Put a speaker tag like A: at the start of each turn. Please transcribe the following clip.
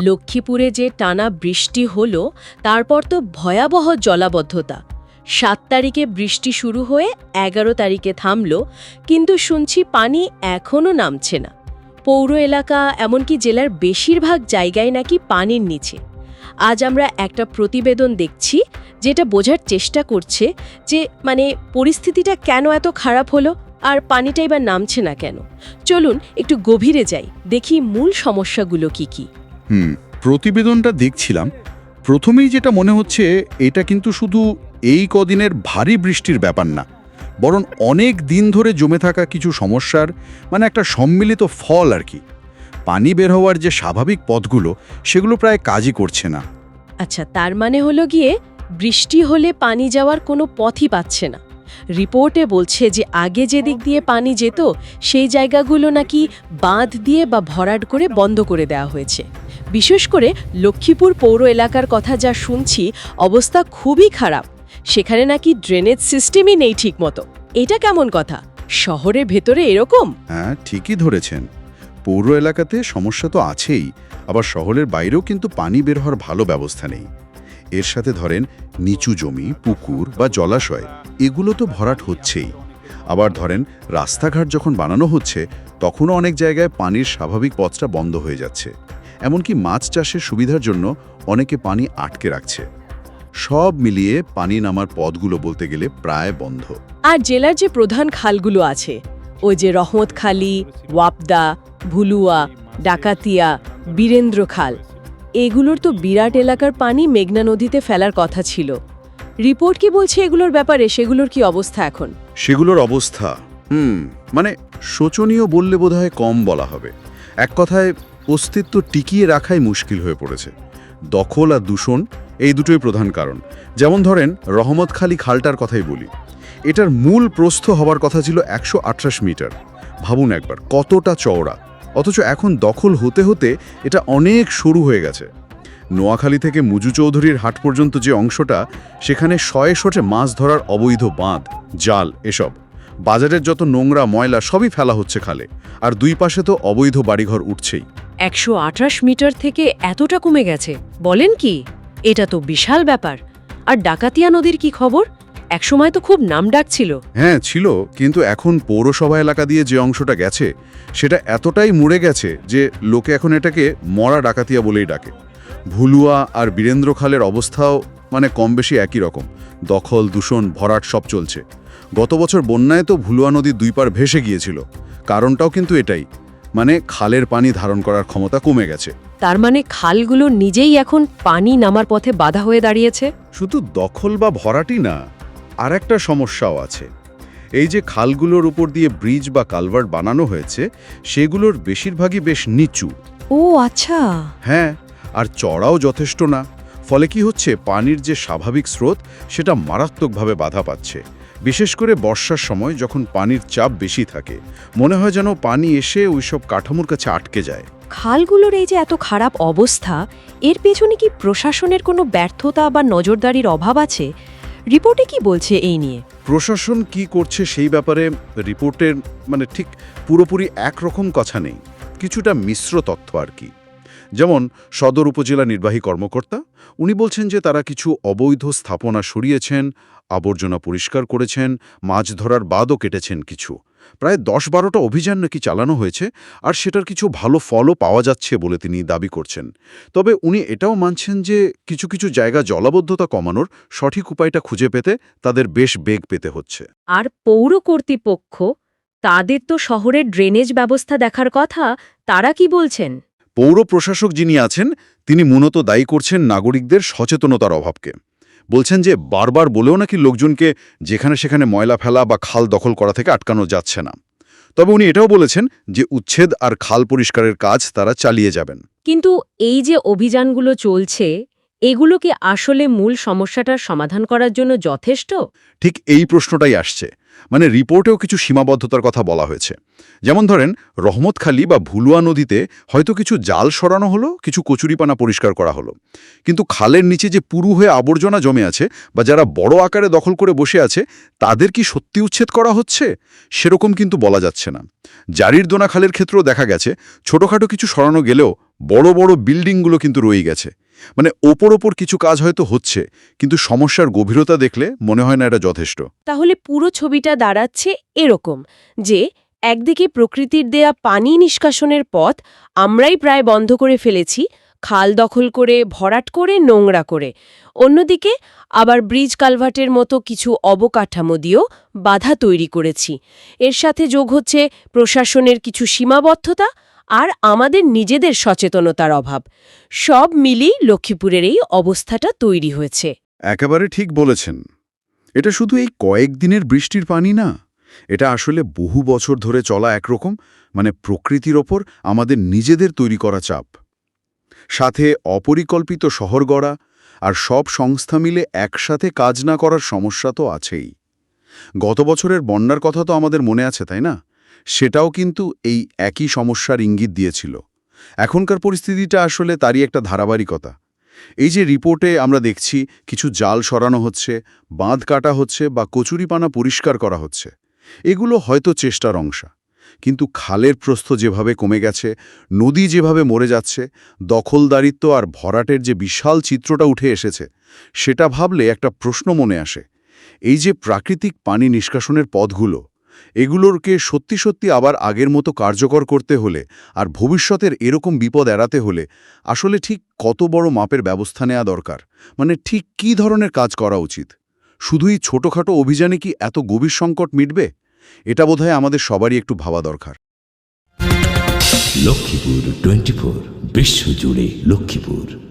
A: লক্ষ্মীপুরে যে টানা বৃষ্টি হলো, তারপর তো ভয়াবহ জলাবদ্ধতা। সাত তারিখে বৃষ্টি শুরু হয়ে এগারো তারিখে থামলো, কিন্তু শুনছি পানি এখনও নামছে না। পৌর এলাকা, এমনকি জেলার বেশিরভাগ জায়গায় নাকি পানির নিচে। আজ আমরা একটা প্রতিবেদন দেখছি, যেটা বোঝার চেষ্টা করছে যে মানে পরিস্থিতিটা কেন এত খারাপ হলো, আর পানিটাই বা নামছে না কেন। চলুন একটু গভীরে যাই, দেখি মূল সমস্যাগুলো কি কি।
B: হুম, প্রতিবেদনটা দেখছিলাম। প্রথমেই যেটা মনে হচ্ছে, এটা কিন্তু শুধু এই কদিনের ভারী বৃষ্টির ব্যাপার না, বরং অনেক দিন ধরে জমে থাকা কিছু সমস্যার মানে একটা সম্মিলিত ফল আর কি। পানি বের হওয়ার যে স্বাভাবিক পথগুলো, সেগুলো প্রায় কাজই করছে না।
A: আচ্ছা তার মানে হলো গিয়ে, বৃষ্টি হলে পানি যাওয়ার কোনো পথই পাচ্ছে না। রিপোর্টে বলছে যে, আগে যে দিক দিয়ে পানি যেত, সেই জায়গাগুলো নাকি বাঁধ দিয়ে বা ভরাট করে বন্ধ করে দেওয়া হয়েছে। বিশেষ করে লক্ষ্মীপুর পৌর এলাকার কথা যা শুনছি, অবস্থা খুবই খারাপ। সেখানে নাকি ড্রেনেজ সিস্টেমই নেই ঠিকমতো। এটা কেমন কথা? শহরের ভেতরে এরকম?
B: হ্যাঁ ঠিকই ধরেছেন। পৌর এলাকাতে সমস্যা তো আছেই, আবার শহরের বাইরেও কিন্তু পানি বের হওয়ার ভালো ব্যবস্থা নেই। এর সাথে ধরেন নিচু জমি, পুকুর বা জলাশয়, এগুলো তো ভরাট হচ্ছেই। আবার ধরেন রাস্তাঘাট যখন বানানো হচ্ছে, তখনও অনেক জায়গায় পানির স্বাভাবিক পথটা বন্ধ হয়ে যাচ্ছে। এমনকি মাছ চাষের সুবিধার জন্য অনেকে পানি আটকে রাখছে। সব মিলিয়ে পানি নামার পথগুলো বলতে গেলে প্রায় বন্ধ।
A: আর জেলার যে প্রধান খালগুলো আছে ওই যে রহমতখালি ওয়াপদা ভুলুয়া ডাকাতিয়া বীরেন্দ্র খাল এগুলোর তো বিরাট এলাকার পানি মেঘনা নদীতে ফেলার কথা ছিল। রিপোর্ট কি বলছে এগুলোর ব্যাপারে? সেগুলোর কি অবস্থা এখন?
B: সেগুলোর অবস্থা হুম মানে শোচনীয় বললে বোধহয় কম বলা হবে। এক কথায় অস্তিত্ব টিকিয়ে রাখাই মুশকিল হয়ে পড়েছে। দখল আর দূষণ এই দুটোই প্রধান কারণ। যেমন ধরেন রহমতখালি খালটার কথাই বলি। এটার মূল প্রস্থ হওয়ার কথা ছিল একশো আঠাশ মিটার। ভাবুন একবার, কতটা চওড়া। অথচ এখন দখল হতে হতে এটা অনেক সরু হয়ে গেছে। নোয়াখালী থেকে মুজু চৌধুরীর হাট পর্যন্ত যে অংশটা, সেখানে শয়ে শটে মাছ ধরার অবৈধ বাঁধ, জাল, এসব। বাজারের যত নোংরা ময়লা সবই ফেলা হচ্ছে খালে, আর দুই পাশে তো অবৈধ বাড়িঘর উঠছেই।
A: একশো আঠাশ মিটার থেকে এতটা কমে গেছে। বলেন কি? এটা তো বিশাল ব্যাপার। আর ডাকাতিয়া নদীর কি খবর? একসময় তো খুব নাম ডাকছিল
B: হ্যাঁ ছিল, কিন্তু এখন পৌরসভা এলাকা দিয়ে যে অংশটা গেছে, সেটা এতটাই মুড়ে গেছে যে লোকে এখন এটাকে মরা ডাকাতিয়া বলেই ডাকে। ভুলুয়া আর বীরেন্দ্র খালের অবস্থাও মানে কম বেশি একই রকম। দখল, দূষণ, ভরাট সব চলছে। গত বছর বন্যায় তো ভুলুয়া নদীর দুই পার ভেসে গিয়েছিল। কারণটাও কিন্তু এটাই। মানে খালের পানি ধারণ করার ক্ষমতা কমে গেছে।
A: তার মানে খালগুলো নিজেই এখন পানি নামার পথে বাধা হয়ে দাঁড়িয়েছে?
B: শুধু দখল বা ভরাটি না আর একটা সমস্যাও আছে। এই যে খালগুলোর উপর দিয়ে ব্রিজ বা কালভার্ট বানানো হয়েছে সেগুলোর বেশিরভাগই বেশ নিচু।
A: ও আচ্ছা।
B: হ্যাঁ আর চড়াও যথেষ্ট না ফলে কি হচ্ছে পানির যে স্বাভাবিক স্রোত সেটা মারাত্মকভাবে বাধা পাচ্ছে। বিশেষ করে বর্ষার সময় যখন পানির চাপ বেশি থাকে মনে হয় যেন পানি এসে ওইসব কাঠামোর কাছে আটকে যায়।
A: খালগুলোর এই যে এত খারাপ অবস্থা এর পেছনে কি প্রশাসনের কোনো ব্যর্থতা বা নজরদারির অভাব আছে? রিপোর্টে কি বলছে এই নিয়ে?
B: প্রশাসন কি করছে সেই ব্যাপারে রিপোর্টের মানে ঠিক পুরোপুরি একরকম কথা নেই। কিছুটা মিশ্র তথ্য আর কি। যেমন সদর উপজেলা নির্বাহী কর্মকর্তা, উনি বলছেন যে তারা কিছু অবৈধ স্থাপনা সরিয়েছেন, আবর্জনা পরিষ্কার করেছেন, মাছ ধরার বাদও কেটেছেন কিছু। প্রায় দশ বারোটা অভিযান নাকি চালানো হয়েছে আর সেটার কিছু ভালো ফলও পাওয়া যাচ্ছে বলে তিনি দাবি করছেন। তবে উনি এটাও মানছেন যে কিছু কিছু জায়গা জলাবদ্ধতা কমানোর সঠিক উপায়টা খুঁজে পেতে তাদের বেশ বেগ পেতে হচ্ছে।
A: আর পৌর কর্তৃপক্ষ, তাদের তো শহরের ড্রেনেজ ব্যবস্থা দেখার কথা, তারা কি বলছেন?
B: পৌর প্রশাসক যিনি আছেন তিনি মূলত দায়ী করছেন নাগরিকদের সচেতনতার অভাবকে। বলছেন যে বারবার বলেও নাকি লোকজনকে যেখানে সেখানে ময়লা ফেলা বা খাল দখল করা থেকে আটকানো যাচ্ছে না। তবে উনি এটাও বলেছেন যে উচ্ছেদ আর খাল পরিষ্কারের কাজ তারা চালিয়ে যাবেন।
A: কিন্তু এই যে অভিযানগুলো চলছে এগুলো কি আসলে মূল সমস্যাটার সমাধান করার জন্য যথেষ্ট?
B: ঠিক এই প্রশ্নটাই আসছে। মানে রিপোর্টেও কিছু সীমাবদ্ধতার কথা বলা হয়েছে। যেমন ধরেন, রহমতখালি বা ভুলুয়া নদীতে হয়তো কিছু জাল সরানো হলো, কিছু কচুরিপানা পরিষ্কার করা হলো। কিন্তু খালের নিচে যে পুরু হয়ে আবর্জনা জমে আছে বা যারা বড় আকারে দখল করে বসে আছে, তাদের কি সত্যি উচ্ছেদ করা হচ্ছে? সেরকম কিন্তু বলা যাচ্ছে না। জারির দোনা খালের ক্ষেত্রেও দেখা গেছে, ছোটখাটো কিছু সরানো গেলেও বড় বড় বিল্ডিংগুলো কিন্তু রয়ে গেছে। মানে ওপর ওপর কিছু কাজ হয়তো হচ্ছে, কিন্তু সমস্যার গভীরতা দেখলে মনে হয় না এটা যথেষ্ট।
A: তাহলে পুরো ছবিটা দাঁড়াচ্ছে এরকম, যে একদিকে প্রকৃতির দেয়া পানি নিষ্কাশনের পথ আমরাই প্রায় বন্ধ করে ফেলেছি, খাল দখল করে, ভরাট করে, নোংরা করে। অন্যদিকে আবার ব্রিজ কালভার্টের মতো কিছু অবকাঠামো দিয়েও বাধা তৈরি করেছি। এর সাথে যোগ হচ্ছে প্রশাসনের কিছু সীমাবদ্ধতা আর আমাদের নিজেদের সচেতনতার অভাব। সব মিলিয়ে লক্ষ্মীপুরের এই অবস্থাটা তৈরি হয়েছে।
B: একেবারে ঠিক বলেছেন। এটা শুধু এই কয়েকদিনের বৃষ্টির পানি না, এটা আসলে বহু বছর ধরে চলা একরকম মানে প্রকৃতির ওপর আমাদের নিজেদের তৈরি করা চাপ। সাথে অপরিকল্পিত শহর গড়া আর সব সংস্থা মিলে একসাথে কাজ না করার সমস্যা তো আছেই। গত বছরের বন্যার কথা তো আমাদের মনে আছে, তাই না? সেটাও কিন্তু এই একই সমস্যার ইঙ্গিত দিয়েছিল। এখনকার পরিস্থিতিটা আসলে তারই একটা ধারাবাহিকতা। এই যে রিপোর্টে আমরা দেখছি কিছু জাল সরানো হচ্ছে, বাঁধ কাটা হচ্ছে বা কচুরিপানা পরিষ্কার করা হচ্ছে। এগুলো হয়তো চেষ্টার অংশা। কিন্তু খালের প্রস্থ যেভাবে কমে গেছে, নদী যেভাবে মরে যাচ্ছে, দখলদারিত্ব আর ভরাটের যে বিশাল চিত্রটা উঠে এসেছে, সেটা ভাবলে একটা প্রশ্ন মনে আসে। এই যে প্রাকৃতিক পানি নিষ্কাশনের পথগুলো এগুলোরকে সত্যি সত্যি আবার আগের মতো কার্যকর করতে হলে আর ভবিষ্যতের এরকম বিপদ এড়াতে হলে আসলে ঠিক কত বড় মাপের ব্যবস্থা নেওয়া দরকার? মানে ঠিক কী ধরনের কাজ করা উচিত? শুধুই ছোটখাটো অভিযানে কি এত গভীর সংকট মিটবে? এটা বোধহয় আমাদের সবারই একটু ভাবা দরকার।
C: লক্ষ্মীপুর টোয়েন্টি ফোর বিশ্বজুড়ে লক্ষ্মীপুর।